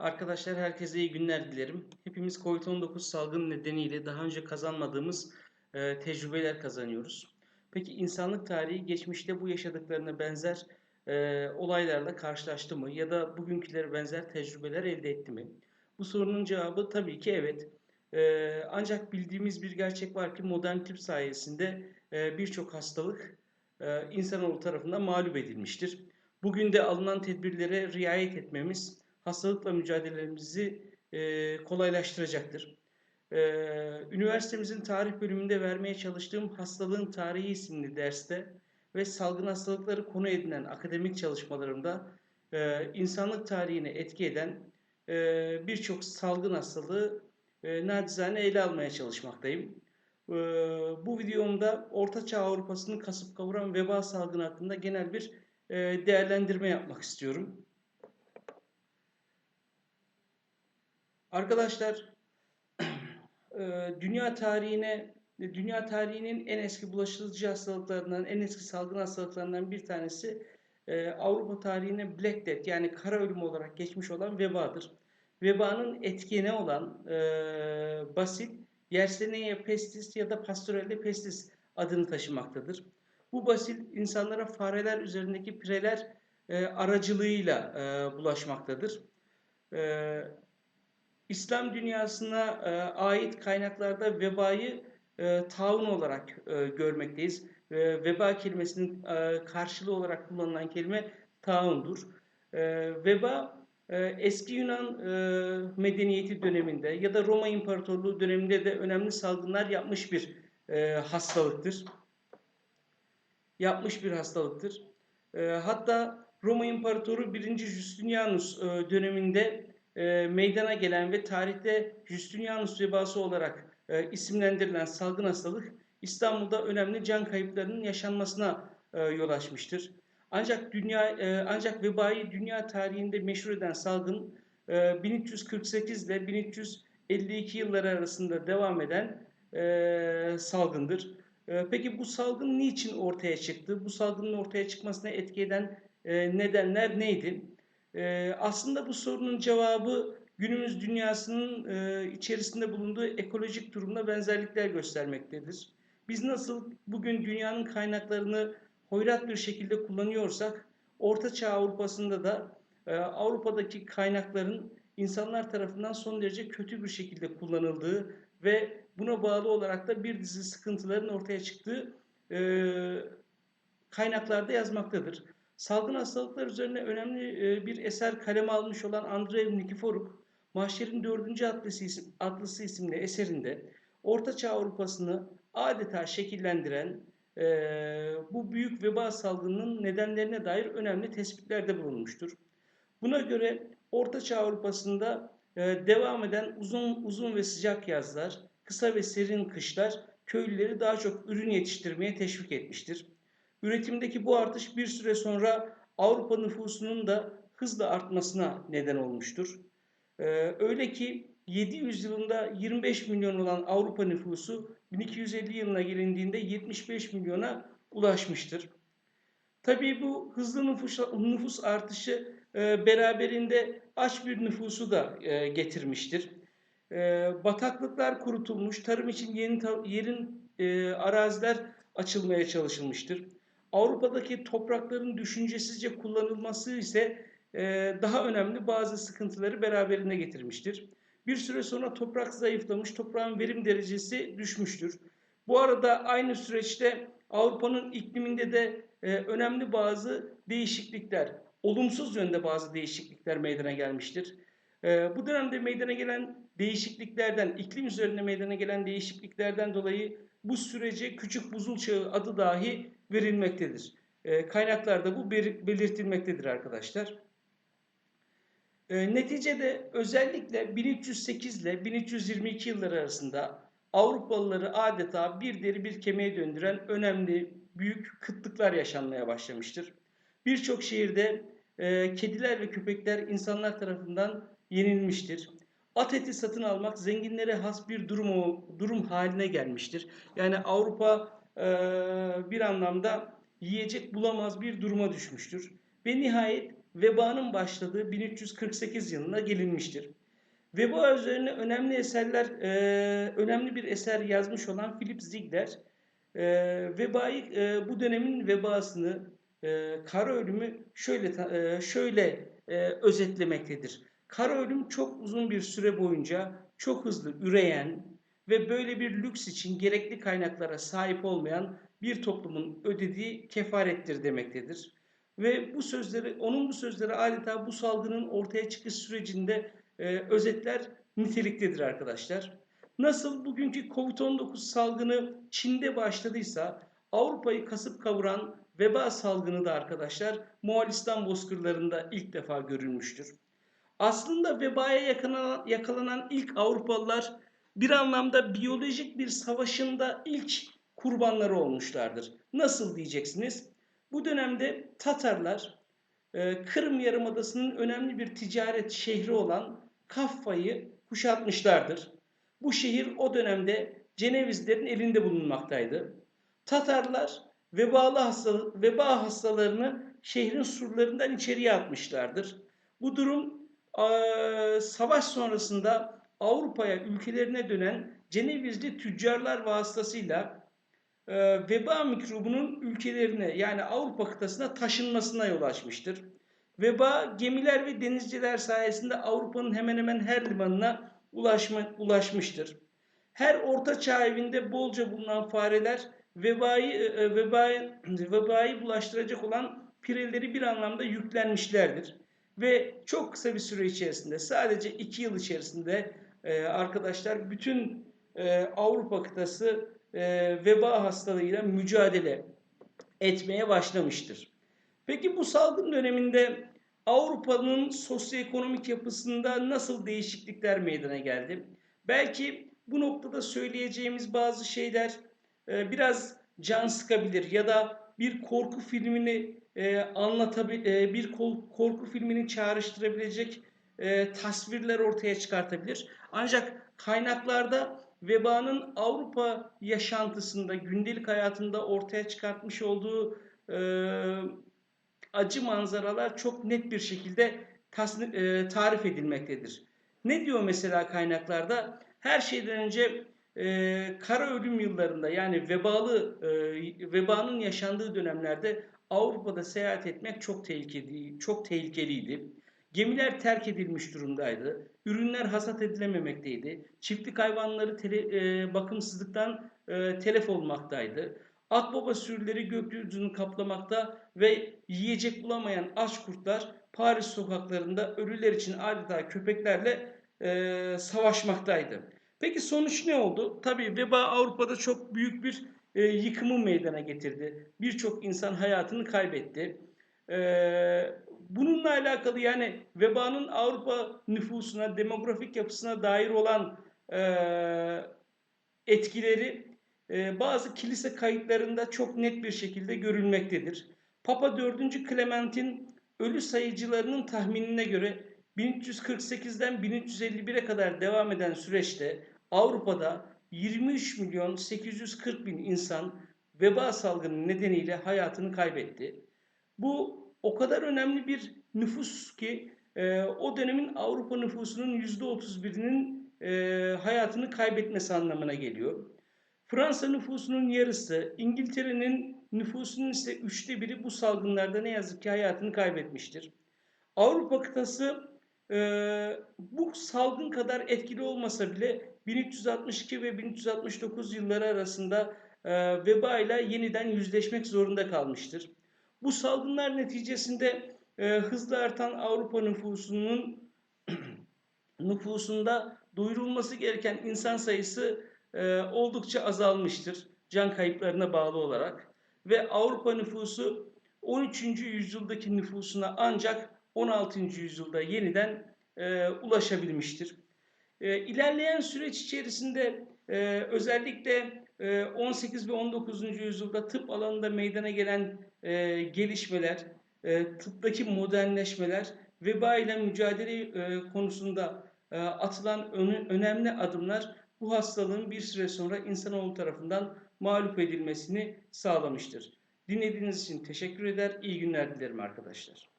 Arkadaşlar herkese iyi günler dilerim. Hepimiz COVID-19 salgını nedeniyle daha önce kazanmadığımız e, tecrübeler kazanıyoruz. Peki insanlık tarihi geçmişte bu yaşadıklarına benzer e, olaylarla karşılaştı mı? Ya da bugünkülere benzer tecrübeler elde etti mi? Bu sorunun cevabı tabii ki evet. E, ancak bildiğimiz bir gerçek var ki modern tıp sayesinde e, birçok hastalık e, insanoğlu tarafından mağlup edilmiştir. Bugün de alınan tedbirlere riayet etmemiz hastalıkla mücadelemizi e, kolaylaştıracaktır. E, üniversitemizin tarih bölümünde vermeye çalıştığım Hastalığın Tarihi isimli derste ve salgın hastalıkları konu edinen akademik çalışmalarımda e, insanlık tarihine etki eden e, birçok salgın hastalığı e, nacizane ele almaya çalışmaktayım. E, bu videomda Orta Çağ Avrupa'sını kasıp kavuran veba salgını hakkında genel bir e, değerlendirme yapmak istiyorum. Arkadaşlar e, dünya tarihine dünya tarihinin en eski bulaşıcı hastalıklarından, en eski salgın hastalıklarından bir tanesi e, Avrupa tarihine Black Death yani kara ölüm olarak geçmiş olan vebadır. Vebanın etkeni olan e, basit Yersinia pestis ya da Pastorella pestis adını taşımaktadır. Bu basil insanlara fareler üzerindeki pireler e, aracılığıyla e, bulaşmaktadır. E, İslam dünyasına e, ait kaynaklarda vebayı e, taun olarak e, görmekteyiz. E, veba kelimesinin e, karşılığı olarak kullanılan kelime taundur. E, veba e, eski Yunan e, medeniyeti döneminde ya da Roma İmparatorluğu döneminde de önemli salgınlar yapmış bir e, hastalıktır. Yapmış bir hastalıktır. E, hatta Roma İmparatoru 1. Justinianus e, döneminde e, meydana gelen ve tarihte Justinianus vebası olarak e, isimlendirilen salgın hastalık İstanbul'da önemli can kayıplarının yaşanmasına e, yol açmıştır. Ancak dünya e, ancak vebayı dünya tarihinde meşhur eden salgın e, 1348 ile 1352 yılları arasında devam eden e, salgındır. E, peki bu salgın niçin ortaya çıktı? Bu salgının ortaya çıkmasına etki eden e, nedenler neydi? E, aslında bu sorunun cevabı günümüz dünyasının e, içerisinde bulunduğu ekolojik durumla benzerlikler göstermektedir. Biz nasıl bugün dünyanın kaynaklarını hoyrat bir şekilde kullanıyorsak, Orta Çağ Avrupa'sında da e, Avrupa'daki kaynakların insanlar tarafından son derece kötü bir şekilde kullanıldığı ve buna bağlı olarak da bir dizi sıkıntıların ortaya çıktığı e, kaynaklarda yazmaktadır. Salgın hastalıklar üzerine önemli e, bir eser kaleme almış olan Andrei Nikiforuk, Mahşer'in dördüncü atlısı, isim, atlısı isimli eserinde Orta Çağ Avrupa'sını adeta şekillendiren e, bu büyük veba salgınının nedenlerine dair önemli tespitlerde bulunmuştur. Buna göre Orta Çağ Avrupa'sında e, devam eden uzun uzun ve sıcak yazlar, kısa ve serin kışlar köylüleri daha çok ürün yetiştirmeye teşvik etmiştir. Üretimdeki bu artış bir süre sonra Avrupa nüfusunun da hızla artmasına neden olmuştur. Ee, öyle ki 700 yılında 25 milyon olan Avrupa nüfusu 1250 yılına gelindiğinde 75 milyona ulaşmıştır. Tabii bu hızlı nüfus, nüfus artışı e, beraberinde aç bir nüfusu da e, getirmiştir. E, bataklıklar kurutulmuş, tarım için yeni yerin e, araziler açılmaya çalışılmıştır. Avrupa'daki toprakların düşüncesizce kullanılması ise e, daha önemli bazı sıkıntıları beraberinde getirmiştir. Bir süre sonra toprak zayıflamış, toprağın verim derecesi düşmüştür. Bu arada aynı süreçte Avrupa'nın ikliminde de e, önemli bazı değişiklikler, olumsuz yönde bazı değişiklikler meydana gelmiştir. E, bu dönemde meydana gelen değişikliklerden, iklim üzerinde meydana gelen değişikliklerden dolayı bu sürece küçük buzul çağı adı dahi verilmektedir. E, kaynaklarda bu belirtilmektedir arkadaşlar. E, neticede özellikle 1308 ile 1322 yılları arasında Avrupalıları adeta bir deri bir kemiğe döndüren önemli büyük kıtlıklar yaşanmaya başlamıştır. Birçok şehirde e, kediler ve köpekler insanlar tarafından yenilmiştir. At eti satın almak zenginlere has bir durum durum haline gelmiştir. Yani Avrupa bir anlamda yiyecek bulamaz bir duruma düşmüştür. Ve nihayet vebanın başladığı 1348 yılına gelinmiştir. Veba üzerine önemli eserler, e, önemli bir eser yazmış olan Philip Ziegler, e, vebayı, e, bu dönemin vebasını, e, kara ölümü şöyle e, şöyle e, özetlemektedir. Kara ölüm çok uzun bir süre boyunca çok hızlı üreyen ve böyle bir lüks için gerekli kaynaklara sahip olmayan bir toplumun ödediği kefarettir demektedir. Ve bu sözleri, onun bu sözleri adeta bu salgının ortaya çıkış sürecinde e, özetler niteliktedir arkadaşlar. Nasıl bugünkü Covid-19 salgını Çin'de başladıysa Avrupa'yı kasıp kavuran veba salgını da arkadaşlar Moğolistan bozkırlarında ilk defa görülmüştür. Aslında vebaya yakalanan, yakalanan ilk Avrupalılar bir anlamda biyolojik bir savaşında ilk kurbanları olmuşlardır. Nasıl diyeceksiniz? Bu dönemde Tatarlar e, Kırım Yarımadası'nın önemli bir ticaret şehri olan Kaffa'yı kuşatmışlardır. Bu şehir o dönemde Cenevizlerin elinde bulunmaktaydı. Tatarlar vebalı hastalık, veba hastalarını şehrin surlarından içeriye atmışlardır. Bu durum savaş sonrasında Avrupa'ya ülkelerine dönen Cenevizli tüccarlar vasıtasıyla e, veba mikrobunun ülkelerine yani Avrupa kıtasına taşınmasına yol açmıştır. Veba gemiler ve denizciler sayesinde Avrupa'nın hemen hemen her limanına ulaşma, ulaşmıştır. Her orta çağ evinde bolca bulunan fareler vebayı, e, vebayı, vebayı bulaştıracak olan pireleri bir anlamda yüklenmişlerdir. Ve çok kısa bir süre içerisinde sadece iki yıl içerisinde e, arkadaşlar bütün e, Avrupa kıtası e, veba hastalığıyla mücadele etmeye başlamıştır. Peki bu salgın döneminde Avrupa'nın sosyoekonomik yapısında nasıl değişiklikler meydana geldi? Belki bu noktada söyleyeceğimiz bazı şeyler e, biraz can sıkabilir ya da bir korku filmini e, bir korku filmini çağrıştırabilecek e, tasvirler ortaya çıkartabilir. Ancak kaynaklarda vebanın Avrupa yaşantısında, gündelik hayatında ortaya çıkartmış olduğu e, acı manzaralar çok net bir şekilde tasnif, e, tarif edilmektedir. Ne diyor mesela kaynaklarda? Her şeyden önce e, kara ölüm yıllarında yani vebalı e, vebanın yaşandığı dönemlerde Avrupa'da seyahat etmek çok tehlikeli, çok tehlikeliydi. Gemiler terk edilmiş durumdaydı. Ürünler hasat edilememekteydi. Çiftlik hayvanları tele, e, bakımsızlıktan e, telef olmaktaydı. Akbaba sürüleri gökyüzünü kaplamakta ve yiyecek bulamayan aç kurtlar Paris sokaklarında ölüler için adeta köpeklerle e, savaşmaktaydı. Peki sonuç ne oldu? Tabii veba Avrupa'da çok büyük bir e, yıkımı meydana getirdi. Birçok insan hayatını kaybetti. E, bununla alakalı yani vebanın Avrupa nüfusuna, demografik yapısına dair olan e, etkileri e, bazı kilise kayıtlarında çok net bir şekilde görülmektedir. Papa 4. Clement'in ölü sayıcılarının tahminine göre 1348'den 1351'e kadar devam eden süreçte Avrupa'da 23 milyon 840 bin insan veba salgını nedeniyle hayatını kaybetti. Bu o kadar önemli bir nüfus ki e, o dönemin Avrupa nüfusunun %31'inin e, hayatını kaybetmesi anlamına geliyor. Fransa nüfusunun yarısı, İngiltere'nin nüfusunun ise üçte biri bu salgınlarda ne yazık ki hayatını kaybetmiştir. Avrupa kıtası e, bu salgın kadar etkili olmasa bile 1362 ve 1369 yılları arasında e, veba ile yeniden yüzleşmek zorunda kalmıştır. Bu salgınlar neticesinde e, hızlı artan Avrupa nüfusunun nüfusunda duyurulması gereken insan sayısı e, oldukça azalmıştır can kayıplarına bağlı olarak ve Avrupa nüfusu 13. yüzyıldaki nüfusuna ancak 16. yüzyılda yeniden e, ulaşabilmiştir. E, ilerleyen süreç içerisinde e, özellikle e, 18 ve 19. yüzyılda tıp alanında meydana gelen e, gelişmeler, e, tıptaki modernleşmeler, veba ile mücadele e, konusunda e, atılan ön, önemli adımlar bu hastalığın bir süre sonra insanoğlu tarafından mağlup edilmesini sağlamıştır. Dinlediğiniz için teşekkür eder, iyi günler dilerim arkadaşlar.